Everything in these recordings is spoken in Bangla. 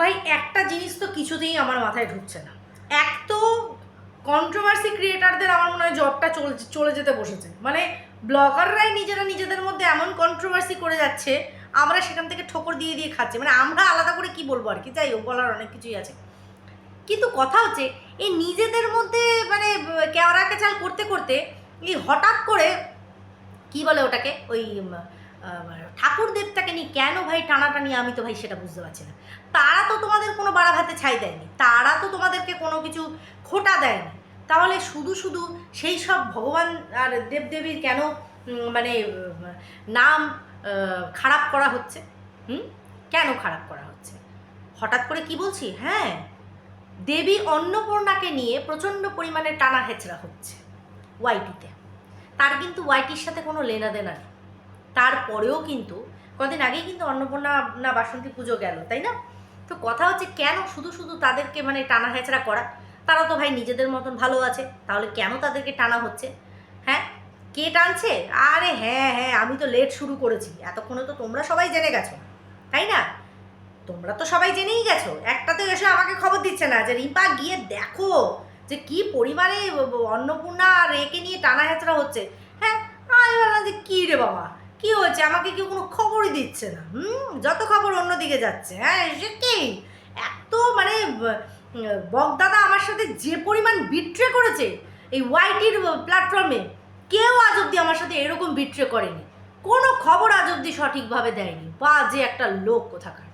ভাই, একটা জিনিস তো কিছুতেই আমার মাথায় ঢুকছে না। এক তো কন্ট্রোভার্সি ক্রিয়েটারদের আমার মনে হয় জবটা চলে চলে যেতে বসেছে। মানে ব্লগাররাই নিজেরা নিজেদের মধ্যে এমন কন্ট্রোভার্সি করে যাচ্ছে, আমরা সেখান থেকে ঠোকর দিয়ে দিয়ে খাচ্ছি। মানে আমরা আলাদা করে কি বলব আর কি? যাই হোক, বলার অনেক কিছুই আছে। কিন্তু কথা হচ্ছে এই নিজেদের মধ্যে মানে কেওড়া কেচাল করতে করতে, এই হঠাৎ করে কি বলে ওটাকে? ওই ঠাকুর দেবতাকে নিয়ে কেন ভাই টানাটানি? আমি তো ভাই সেটা বুঝতে পারছি না। তারা তো তোমাদের কোনো বাড়া ভাতে ছাই দেয়নি। তারা তো তোমাদেরকে কোনো কিছু খোটা দেয়নি। তাহলে শুধু শুধু সেই সব ভগবান আর দেবদেবীর কেন মানে নাম খারাপ করা হচ্ছে? হুম? কেন খারাপ করা হচ্ছে? হঠাৎ করে কি বলছি? হ্যাঁ দেবী অন্নপূর্ণাকে নিয়ে প্রচণ্ড পরিমাণে টানা হেচড়া হচ্ছে ওয়াইটিতে। তার কিন্তু ওয়াইটির সাথে কোনো লেনা লেনাদেনা নেই। তারপরেও কিন্তু, কদিন আগেই কিন্তু অন্নপূর্ণা না বাসন্তী পুজো গেল, তাই না? তো কথা হচ্ছে কেন শুধু শুধু তাদেরকে মানে টানা হেঁচড়া করা? তারা তো ভাই নিজেদের মতন ভালো আছে, তাহলে কেন তাদেরকে টানা হচ্ছে? হ্যাঁ? কে টানছে? আরে হ্যাঁ হ্যাঁ আমি তো লেট শুরু করেছি, এতক্ষণে তো তোমরা সবাই জেনে গেছো, তাই না? তোমরা তো সবাই জেনেই গেছো একটা তো এসে আমাকে খবর দিচ্ছে না যে রিম্পা গিয়ে দেখো যে কি পরিমাণে অন্নপূর্ণা আর একে নিয়ে টানা হেঁচড়া হচ্ছে। হ্যাঁ আমি ভাবলাম যে কী রে বাবা? কি হয়েছে? আমাকে কেউ কোনো খবরই দিচ্ছে না। হুম? যত খবর অন্যদিকে যাচ্ছে। হ্যাঁ সে কি? এত মানে ব- বগদাদা আমার সাথে যে পরিমাণ বিট্রে করেছে এই ওয়াইটির প্ল্যাটফর্মে কেউ আজ অব্দি আমার সাথে এরকম বিট্রে করেনি। কোনো খবর আজ অব্দি সঠিকভাবে দেয়নি। বা যে একটা লোক কোথাকার।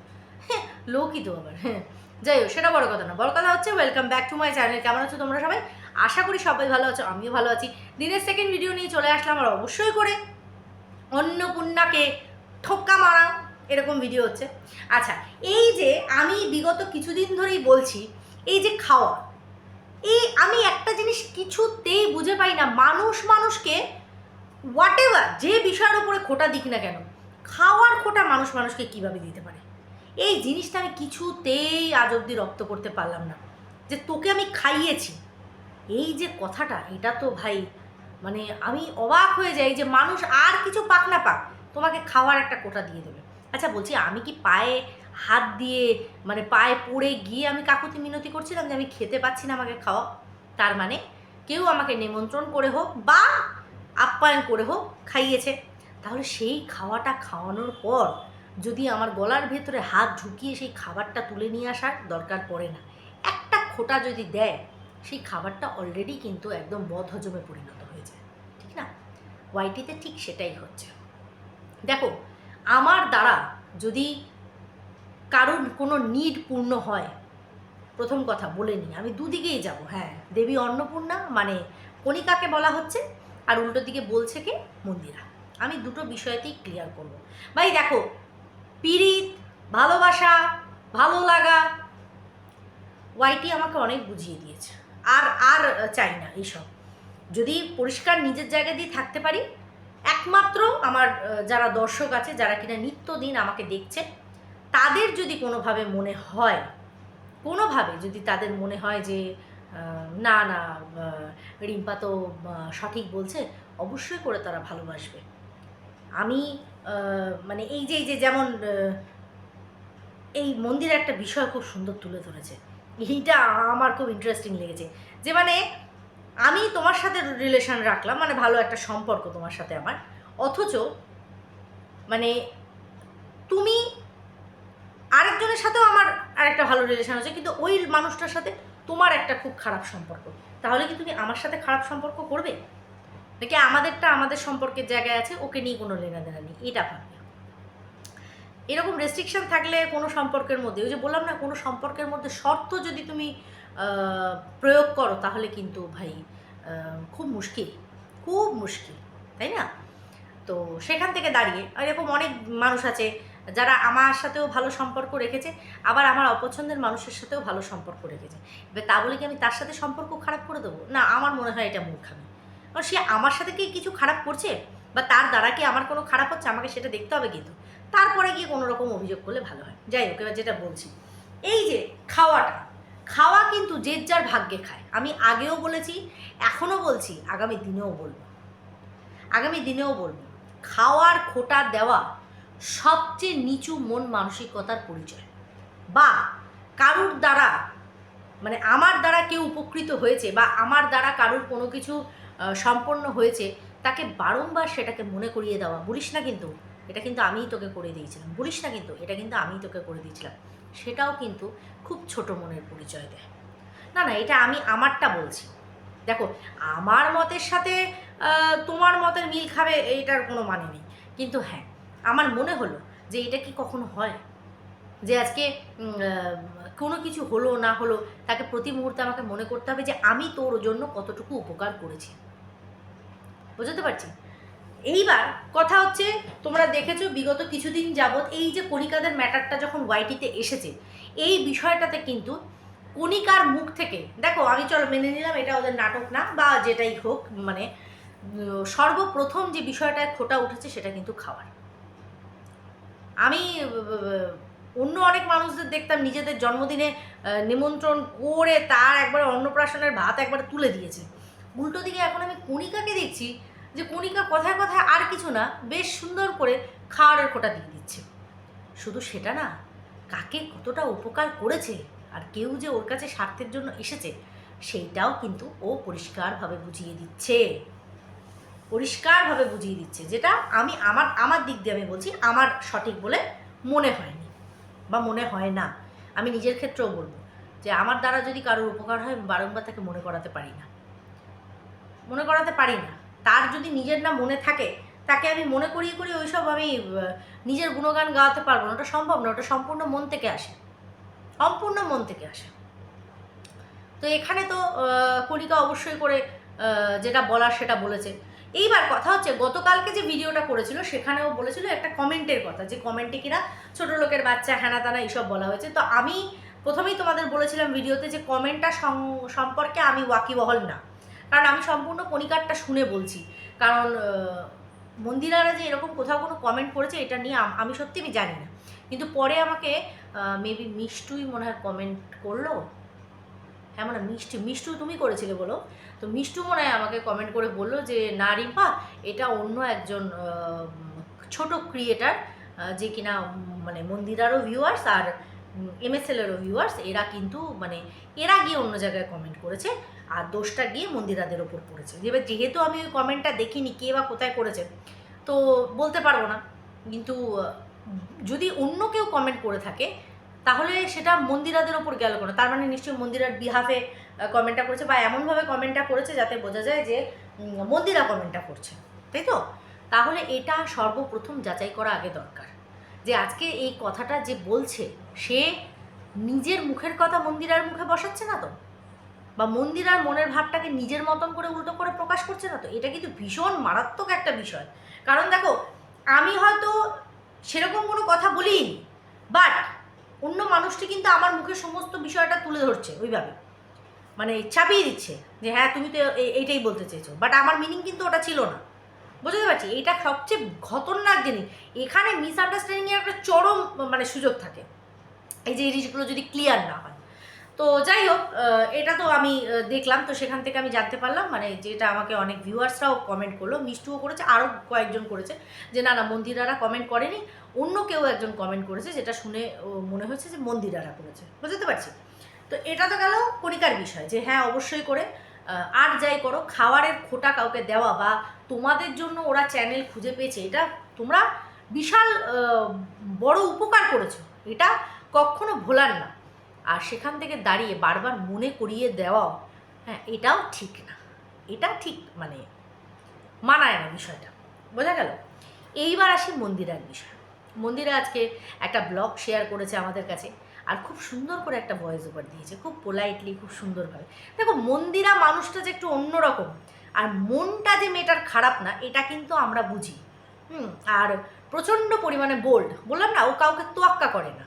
হ্যাঁ লোকই তো আবার হ্যাঁ। যাই হোক, সেটা বড় কথা না। বড় কথা হচ্ছে welcome back to my channel কেমন আছো তোমরা সবাই? আশা করি সবাই ভালো আছো, আমিও ভালো আছি। দিনের সেকেন্ড ভিডিও নিয়ে চলে আসলাম, আর অবশ্যই করে অন্নপূর্ণাকে ঠোক্কা মারা, এরকম ভিডিও হচ্ছে। আচ্ছা এই যে আমি বিগত কিছুদিন ধরেই বলছি, এই যে খাওয়া, এই আমি একটা জিনিস কিছুতেই বুঝে পাই না। মানুষ মানুষকে হোয়াট যে বিষয়ের উপরে খোটা দিক না কেন, খাওয়ার খোটা মানুষ মানুষকে কীভাবে দিতে পারে? এই জিনিসটা আমি কিছুতেই আজ অব্দি রপ্ত করতে পারলাম না। যে তোকে আমি খাইয়েছি, এই যে কথাটা, এটা তো ভাই মানে আমি অবাক হয়ে যাই যে মানুষ আর কিছু পাক না পাক, তোমাকে খাওয়ার একটা কোটা দিয়ে দেবে। আচ্ছা বলছি আমি কি পায়ে হাত দিয়ে মানে পায়ে পড়ে গিয়ে আমি কাকুতি মিনতি করছিলাম যে আমি খেতে পাচ্ছি না আমাকে খাওয়া? তার মানে কেউ আমাকে নিমন্ত্রণ করে হোক বা আপ্যায়ন করে হোক খাইয়েছে। তাহলে সেই খাওয়াটা খাওয়ানোর পর যদি আমার গলার ভেতরে হাত ঢুকিয়ে সেই খাবারটা তুলে নিয়ে আসার দরকার পড়ে না, একটা খোটা যদি দেয়, সেই খাবারটা অলরেডি কিন্তু একদম বদ হজমে পরিণত। হয়ে যায়, ঠিক না? ওয়াইটিতে ঠিক সেটাই হচ্ছে। দেখো, আমার দ্বারা যদি কারোর কোনো নিড পূর্ণ হয়, প্রথম কথা বলে নিই, আমি দুদিকেই যাব হ্যাঁ দেবী অন্নপূর্ণা মানে কণিকাকে বলা হচ্ছে, আর উল্টো দিকে বলছে কে? মন্দিরা। আমি দুটো বিষয়তেই ক্লিয়ার করব। ভাই দেখো, পীড়িত, ভালোবাসা, ভালো লাগা ওয়াইটি আমাকে অনেক বুঝিয়ে দিয়েছে। আর আর চাই না এইসব। যদি পরিষ্কার নিজের জায়গা দিয়ে থাকতে পারি, একমাত্র আমার যারা দর্শক আছে, যারা কিনা নিত্যদিন আমাকে দেখছে, তাদের যদি কোনোভাবে মনে হয়, কোনোভাবে যদি তাদের মনে হয় যে না না রিম্পা তো সঠিক বলছে, অবশ্যই করে তারা ভালোবাসবে। আমি মানে এই যে এই যে যেমন এই মন্দিরের একটা বিষয় খুব সুন্দর তুলে ধরেছে। এইটা আমার খুব ইন্টারেস্টিং লেগেছে। যে মানে আমি তোমার সাথে রিলেশন রাখলাম মানে ভালো একটা সম্পর্ক তোমার সাথে আমার। অথচ মানে তুমি আরেকজনের সাথেও আমার আরেকটা ভালো রিলেশন আছে কিন্তু ওই মানুষটার সাথে তোমার একটা খুব খারাপ সম্পর্ক। তাহলে কি তুমি আমার সাথে খারাপ সম্পর্ক করবে? নাকি আমাদেরটা আমাদের সম্পর্কের জায়গায় আছে, ওকে নিয়ে কোনো লেনাদেনা নেই? এটা ভাববে। এরকম রেস্ট্রিকশন থাকলে কোনো সম্পর্কের মধ্যে, ওই যে বললাম না, কোনো সম্পর্কের মধ্যে শর্ত যদি তুমি প্রয়োগ করো তাহলে কিন্তু ভাই খুব মুশকিল খুব মুশকিল, তাই না? তো সেখান থেকে দাঁড়িয়ে এরকম অনেক মানুষ আছে যারা আমার সাথেও ভালো সম্পর্ক রেখেছে, আবার আমার অপছন্দের মানুষের সাথেও ভালো সম্পর্ক রেখেছে। এবার তা বলে কি আমি তার সাথে সম্পর্ক খারাপ করে দেবো? না, আমার মনে হয় এটা মূর্খামি। কারণ সে আমার সাথে কি কিছু খারাপ করছে? বা তার দ্বারা কি আমার কোনো খারাপ হচ্ছে? আমাকে সেটা দেখতে হবে কিন্তু। তারপরে গিয়ে কোনো রকম অভিযোগ করলে ভালো হয়। যাই হোক, এবার যেটা বলছি। এই যে খাওয়াটা, খাওয়া কিন্তু যে যার ভাগ্যে খায়। আমি আগেও বলেছি, এখনও বলছি, আগামী দিনেও বলব। আগামী দিনেও বলব, খাওয়ার খোটা দেওয়া সবচেয়ে নিচু মন মানসিকতার পরিচয়। বা কারুর দ্বারা মানে আমার দ্বারা কেউ উপকৃত হয়েছে বা আমার দ্বারা কারুর কোনো কিছু সম্পন্ন হয়েছে, তাকে বারংবার সেটাকে মনে করিয়ে দেওয়া। বলিস না কিন্তু। এটা কিন্তু আমিই তোকে করে দিয়েছিলাম। বলিস না কিন্তু, এটা কিন্তু আমিই তোকে করে দিয়েছিলাম। সেটাও কিন্তু খুব ছোট মনের পরিচয় দেয়। না না, এটা আমি আমারটা বলছি। দেখো, আমার মতের সাথে তোমার মতের মিল খাবে এইটার কোনো মানে নেই। কিন্তু হ্যাঁ আমার মনে হলো যে এটা কি কখনো হয়? যে আজকে কোনো কিছু হলো, না হলো, তাকে প্রতি মুহূর্তে আমাকে মনে করতে হবে যে আমি তোর জন্য কতটুকু উপকার করেছি। বুঝতে পারছি? এইবার কথা হচ্ছে, তোমরা দেখেছ বিগত কিছুদিন যাবৎ এই যে কণিকাদের ম্যাটারটা যখন ওয়াইটিতে এসেছে, এই বিষয়টাতে কিন্তু কণিকার মুখ থেকে, দেখো আমি চলো মেনে নিলাম এটা ওদের নাটক না বা যেটাই হোক মানে সর্বপ্রথম যে বিষয়টায় খোটা উঠেছে সেটা কিন্তু খাওয়ার। আমি অন্য অনেক মানুষদের দেখতাম নিজেদের জন্মদিনে নিমন্ত্রণ করে তার একবার অন্নপ্রাশনের ভাত একবার তুলে দিয়েছে। উল্টো দিকে এখন আমি কণিকাকে দেখছি যে কণিকা কথায় কথায় আর কিছু না, বেশ সুন্দর করে খাওয়ারের খোটা দিয়ে দিচ্ছে। শুধু সেটা না, কাকে কতটা উপকার করেছে আর কেউ যে ওর কাছে স্বার্থের জন্য এসেছে, সেইটাও কিন্তু ও পরিষ্কারভাবে বুঝিয়ে দিচ্ছে। পরিষ্কারভাবে বুঝিয়ে দিচ্ছে, যেটা আমি আমার আমার দিক দিয়ে আমি বলছি, আমার সঠিক বলে মনে হয়নি বা মনে হয় না। আমি নিজের ক্ষেত্রেও বলব যে আমার দ্বারা যদি কারোর উপকার হয় বারংবার তাকে মনে করাতে পারি না। মনে করাতে পারি না। তার যদি নিজের না মনে থাকে, তাকে আমি মনে করিয়ে করিয়ে ওইসব আমি নিজের গুণগান গাওয়াতে পারব না। ওটা সম্ভব না, ওটা সম্পূর্ণ মন থেকে আসে। সম্পূর্ণ মন থেকে আসে। তো এখানে তো কণিকা অবশ্যই করে যেটা বলার সেটা বলেছে। এইবার কথা হচ্ছে, গতকালকে যে ভিডিওটা করেছিল, সেখানেও বলেছিল একটা কমেন্টের কথা, যে কমেন্টে কিনা ছোট লোকের বাচ্চা, হ্যানা তানা এইসব বলা হয়েছে। তো আমি প্রথমেই তোমাদের বলেছিলাম ভিডিওতে যে কমেন্টটা সম্পর্কে আমি ওয়াকিবহল না। কারণ আমি সম্পূর্ণ কণিকারটা শুনে বলছি। কারণ মন্দিরারা যে এরকম কোথাও কোনো কমেন্ট করেছে, এটা নিয়ে আমি সত্যি আমি জানি না। কিন্তু পরে আমাকে মেবি মিষ্টুই মনে হয় কমেন্ট করল। হ্যাঁ মানে মিষ্টি, মিষ্টু তুমি করেছিলে বলো। তো মিষ্টু মনে হয় আমাকে কমেন্ট করে বলল যে, না রিম্পা, এটা অন্য একজন ছোট ক্রিয়েটার যে কিনা মানে মন্দিরারও ভিউয়ার্স আর এমএসএলেরও ভিউয়ার্স এরা কিন্তু মানে এরা গিয়ে অন্য জায়গায় কমেন্ট করেছে, আর দোষটা গিয়ে মন্দিরাদের ওপর পড়েছে। এবার যেহেতু আমি ওই কমেন্টটা দেখিনি, কে বা কোথায় করেছে, তো বলতে পারব না। কিন্তু যদি অন্য কেউ কমেন্ট করে থাকে, তাহলে সেটা মন্দিরাদের ওপর গেল কেন? তার মানে নিশ্চয়ই মন্দিরার বিহাফে কমেন্টটা করেছে, বা এমনভাবে কমেন্টটা করেছে যাতে বোঝা যায় যে মন্দিরা কমেন্টটা করছে। তাই তো? তাহলে এটা সর্বপ্রথম যাচাই করা আগে দরকার। যে আজকে এই কথাটা যে বলছে, সে নিজের মুখের কথা মন্দিরার মুখে বসাচ্ছে না তো? বা মন্দিরার মনের ভাবটাকে নিজের মতন করে উল্টো করে প্রকাশ করছে না তো? এটা কিন্তু ভীষণ মারাত্মক একটা বিষয়। কারণ দেখো, আমি হয়তো সেরকম কোনো কথা বলিনি বাট অন্য মানুষটি কিন্তু আমার মুখে সমস্ত বিষয়টা তুলে ধরছে ওইভাবে। মানে চাপিয়ে দিচ্ছে যে হ্যাঁ তুমি তো এইটাই বলতে চেয়েছো। বাট আমার মিনিং কিন্তু ওটা ছিল না। বুঝতে পারছি? এটা সবচেয়ে খতরনাক জিনিস। এখানে মিসআন্ডারস্ট্যান্ডিংয়ের একটা চরম মানে সুযোগ থাকে। এই যে জিনিসগুলো যদি ক্লিয়ার না হয়। তো যাই হোক এটা তো আমি দেখলাম। তো সেখান থেকে আমি জানতে পারলাম মানে যেটা আমাকে অনেক ভিউয়ার্সরাও কমেন্ট করল। মিষ্টুও করেছে, আরও কয়েকজন করেছে। যে না না, মন্দিরারা কমেন্ট করেনি। অন্য কেউ একজন কমেন্ট করেছে, যেটা শুনে মনে হয়েছে যে মন্দিরারা করেছে। বুঝতে পারছি? তো এটা তো গেল কণিকার বিষয় যে হ্যাঁ অবশ্যই করে আর যাই করো খাওয়ারের খোটা কাউকে দেওয়া বা তোমাদের জন্য ওরা চ্যানেল খুঁজে পেয়েছে। এটা তোমরা বিশাল বড় উপকার করেছ। এটা কখনো ভোলার না। আর সেখান থেকে দাঁড়িয়ে বারবার মনে করিয়ে দেওয়াও হ্যাঁ এটাও ঠিক না। এটা ঠিক মানে মানায় না বিষয়টা। বোঝা গেল? এইবার আসি মন্দিরার বিষয়। মন্দিরা আজকে একটা ব্লগ শেয়ার করেছে আমাদের কাছে আর খুব সুন্দর করে একটা ভয়েস ওভার দিয়েছে। খুব পোলাইটলি খুব সুন্দরভাবে। দেখো, মন্দিরা মানুষটা যে একটু অন্যরকম। আর মনটা যে মেয়েটার খারাপ না, এটা কিন্তু আমরা বুঝি। হুম, আর প্রচণ্ড পরিমাণে বোল্ড বললাম না, ও কাউকে তোয়াক্কা করে না।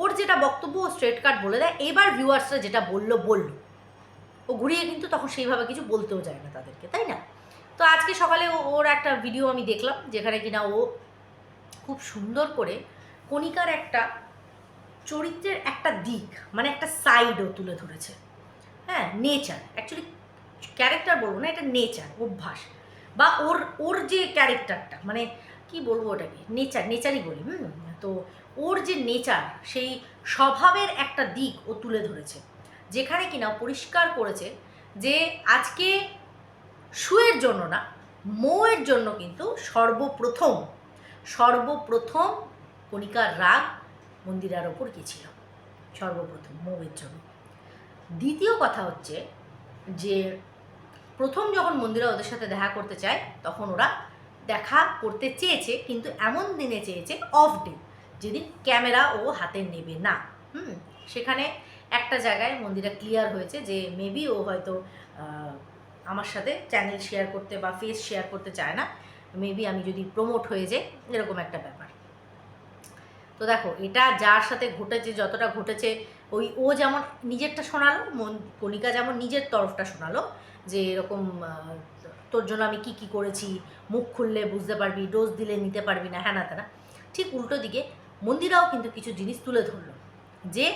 ওর যেটা বক্তব্য, ও স্ট্রেট কাট বলে দেয়। এবার ভিউয়ার্সরা যেটা বলল বলল। ও ঘুরিয়ে কিন্তু তখন সেইভাবে কিছু বলতেও যায় না তাদেরকে, তাই না? তো আজকে সকালে ওর একটা ভিডিও আমি দেখলাম, যেখানে কিনা ও খুব সুন্দর করে কণিকার একটা চরিত্রের একটা দিক মানে একটা সাইডও তুলে ধরেছে। হ্যাঁ নেচার অ্যাকচুয়ালি ক্যারেক্টার বলব না, এটা নেচার অভ্যাস। বা ওর ওর যে ক্যারেক্টারটা মানে কি বলব ওটাকে? নেচার নেচারই বলি, হুম? তো ওর যে নেচার সেই স্বভাবের একটা দিক ও তুলে ধরেছে। যেখানে কিনা পরিষ্কার করেছে যে আজকে শুয়ের জন্য না, মৌয়ের জন্য কিন্তু সর্বপ্রথম সর্বপ্রথম কণিকার রাগ মন্দিরার ওপর গেছিল, সর্বপ্রথম মৌয়ের জন্য। দ্বিতীয় কথা হচ্ছে যে প্রথম যখন মন্দিরা ওদের সাথে দেখা করতে চায়, তখন ওরা দেখা করতে চেয়েছে, কিন্তু এমন দিনে চেয়েছে অফ ডে যেদিন ক্যামেরা ও হাতে নেবে না। হুম, সেখানে একটা জায়গায় মন্দিরা ক্লিয়ার হয়েছে যে মেবি ও হয়তো আমার সাথে চ্যানেল শেয়ার করতে বা ফেস শেয়ার করতে চায় না মেবি আমি যদি প্রমোট হয়ে যাই, এরকম একটা ব্যাপার। তো দেখো, এটা যার সাথে ঘটেছে, যতটা ঘটেছে ওই, ও যেমন নিজেরটা শোনালো, মন, কণিকা যেমন নিজের তরফটা শোনালো, যে এরকম তোর জন্য আমি কি কি করেছি, মুখ খুললে বুঝতে পারবি ডোজ দিলে নিতে পারবি না হ্যাঁ না। ঠিক উল্টো দিকে মন্দিরাও কিন্তু কিছু জিনিস তুলে ধরলো, যে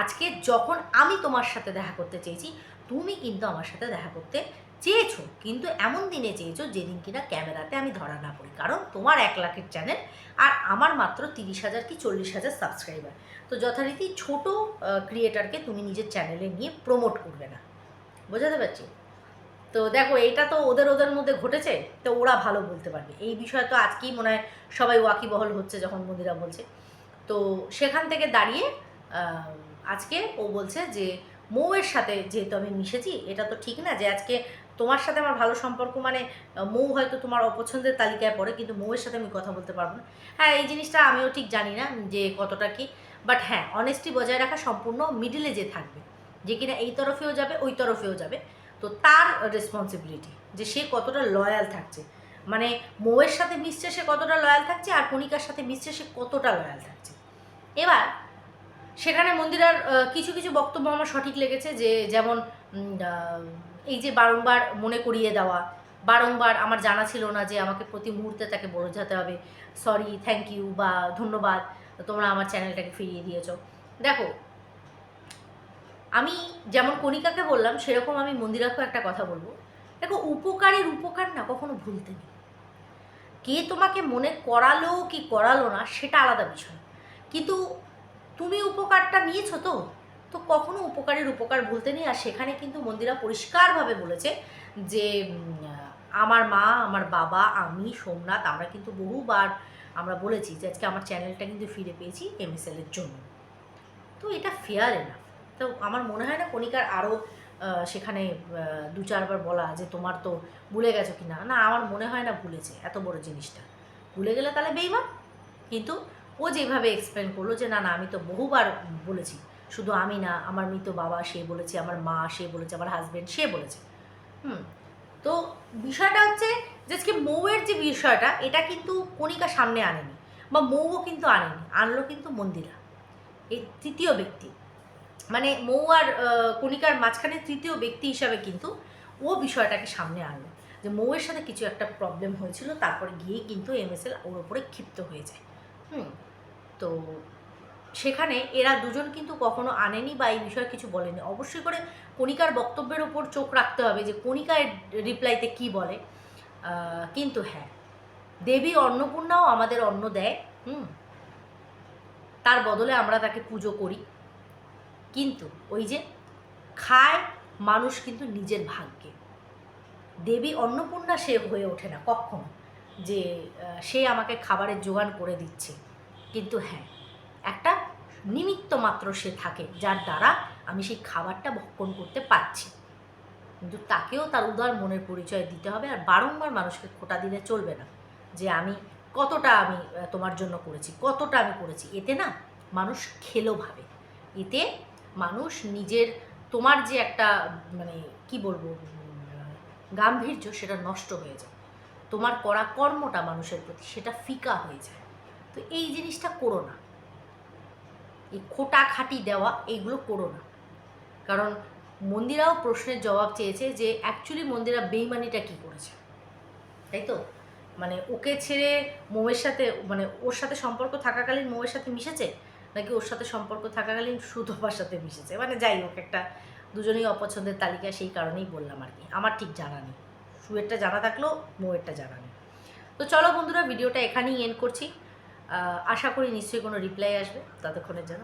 আজকে যখন আমি তোমার সাথে দেখা করতে চেয়েছি, তুমি কিন্তু আমার সাথে দেখা করতে চেয়েছো, কিন্তু এমন দিনে চেয়েছো যেদিন কিনা ক্যামেরাতে আমি ধরা না পড়ি। কারণ তোমার এক লাখের চ্যানেল আর আমার মাত্র তিরিশ হাজার কি চল্লিশ হাজার সাবস্ক্রাইবার তো যথারীতি ছোট ক্রিয়েটারকে তুমি নিজের চ্যানেলে নিয়ে প্রমোট করবে না। বোঝাতে পারছি? তো দেখো এটা তো ওদের ওদের মধ্যে ঘটেছে, তো ওরা ভালো বলতে পারবে। এই বিষয়ে তো আজকেই মনে হয় সবাই ওয়াকিবহল হচ্ছে যখন মন্দিরা বলছে। তো সেখান থেকে দাঁড়িয়ে আজকে ও বলছে যে মৌয়ের সাথে যেহেতু আমি মিশেছি, এটা তো ঠিক না যে আজকে তোমার সাথে আমার ভালো সম্পর্ক মানে মৌ হয়তো তোমার অপছন্দের তালিকায় পড়ে, কিন্তু মৌয়ের সাথে আমি কথা বলতে পারব না। হ্যাঁ এই জিনিসটা আমিও ঠিক জানি না যে কতটা কি বাট হ্যাঁ অনেস্টি বজায় রাখা সম্পূর্ণ মিডিলে যে থাকবে, যে কিনা এই তরফেও যাবে, ওই তরফেও যাবে, তো তার রেসপন্সিবিলিটি যে সে কতটা লয়াল থাকছে। মানে মৌয়ের সাথে মিশছে সে কতটা লয়াল থাকছে, আর কণিকার সাথে মিশছে সে কতটা লয়াল থাকছে। এবার, সেখানে মন্দিরার কিছু কিছু বক্তব্য আমার সঠিক লেগেছে, যে যেমন এই যে বারংবার মনে করিয়ে দেওয়া, বারংবার আমার জানা ছিল না যে আমাকে প্রতি মুহূর্তে তাকে বোঝাতে হবে সরি থ্যাংক ইউ বা ধন্যবাদ, তোমরা আমার চ্যানেলটাকে ফিরিয়ে দিয়েছ। দেখো, আমি যেমন কণিকাকে বললাম, সেরকম আমি মন্দিরাকেও একটা কথা বলব। দেখো, উপকারের উপকার না কখনো ভুলতে নেই। কে তোমাকে মনে করালো কি করালো না, সেটা আলাদা বিষয়। কিন্তু তুমি উপকারটা নিয়েছো তো? তো কখনো উপকারের উপকার ভুলতে নেই। আর সেখানে কিন্তু মন্দিরা পরিষ্কারভাবে বলেছে যে আমার মা, আমার বাবা, আমি, সোমনাথ, আমরা কিন্তু বহুবার আমরা বলেছি যে, আজকে আমার চ্যানেলটা কিন্তু ফিরে পেয়েছি এমএসএল এর জন্য। তো এটা ফেয়ার এনাফ তো আমার মনে হয় না কণিকার আরও সেখানে দু চারবার বলা যে, তোমার তো ভুলে গেছো কি না? না, আমার মনে হয় না ভুলেছে এত বড় জিনিসটা। ভুলে গেলে তাহলে বেইমান। কিন্তু ও যেভাবে এক্সপ্লেন করল যে, না না, আমি তো বহুবার বলেছি শুধু আমি না, আমার মৃত বাবা সে বলেছে, আমার মা সে বলেছে, আমার হাজব্যান্ড সে বলেছে। হুম, তো বিষয়টা হচ্ছে যে আজকে মৌয়ের যে বিষয়টা, এটা কিন্তু কণিকা সামনে আনেনি বা মৌও কিন্তু আনেনি, আনলো কিন্তু মন্দিরা, এই তৃতীয় ব্যক্তি। মানে মৌ আর কণিকার মাঝখানে তৃতীয় ব্যক্তি হিসাবে কিন্তু ও বিষয়টাকে সামনে আনলো, যে মৌয়ের সাথে কিছু একটা প্রবলেম হয়েছিল, তারপরে গিয়ে কিন্তু এমএসএল ওর ওপরে ক্ষিপ্ত হয়ে যায়। হুম, তো সেখানে এরা দুজন কিন্তু কখনো আনেনি বা এই বিষয়ে কিছু বলেনি। অবশ্যই করে কণিকার বক্তব্যের ওপর চোখ রাখতে হবে যে কণিকার রিপ্লাইতে কি বলে। কিন্তু হ্যাঁ দেবী অন্নপূর্ণাও আমাদের অন্ন দেয়, হুম? তার বদলে আমরা তাকে পুজো করি। কিন্তু ওই যে খায় মানুষ কিন্তু নিজের ভাগ্যে। দেবী অন্নপূর্ণা সে হয়ে ওঠে না কখনো যে সে আমাকে খাবারের জোগান করে দিচ্ছে। কিন্তু হ্যাঁ একটা নিমিত্ত মাত্র সে থাকে, যার দ্বারা আমি সেই খাবারটা ভক্ষণ করতে পারছি। কিন্তু তাকেও তার উদার মনের পরিচয় দিতে হবে আর বারংবার মানুষকে খোটা দিলে চলবে না যে আমি কতটা আমি তোমার জন্য করেছি, কতটা আমি করেছি। এতে না মানুষ খেলো ভাবে। এতে মানুষ নিজের, তোমার যে একটা মানে কি বলব, গাম্ভীর্য সেটা নষ্ট হয়ে যায়। তোমার করা কর্মটা মানুষের প্রতি সেটা ফিকা হয়ে যায়। তো এই জিনিসটা করো না। এই খোটা খাটি দেওয়া এইগুলো করো না। কারণ মন্দিরাও প্রশ্নের জবাব চেয়েছে যে অ্যাকচুয়ালি মন্দিরা বেইমানিটা কি করেছে? তাই তো? মানে ওকে ছেড়ে মৌয়ের সাথে মানে ওর সাথে সম্পর্ক থাকাকালীন মৌয়ের সাথে মিশেছে? নাকি ওর সাথে সম্পর্ক থাকাকালীন সুতপার সাথে মিশেছে? মানে যাই হোক, একটা দুজনেই অপছন্দের তালিকা, সেই কারণেই বললাম আর কি। আমার ঠিক জানা নেই। সুয়েরটা জানা থাকলেও, মোয়েরটা জানা নেই। তো চলো বন্ধুরা, ভিডিওটা এখানেই এন্ড করছি। আশা করি নিশ্চয়ই কোনো রিপ্লাই আসবে ততক্ষণের জন্য।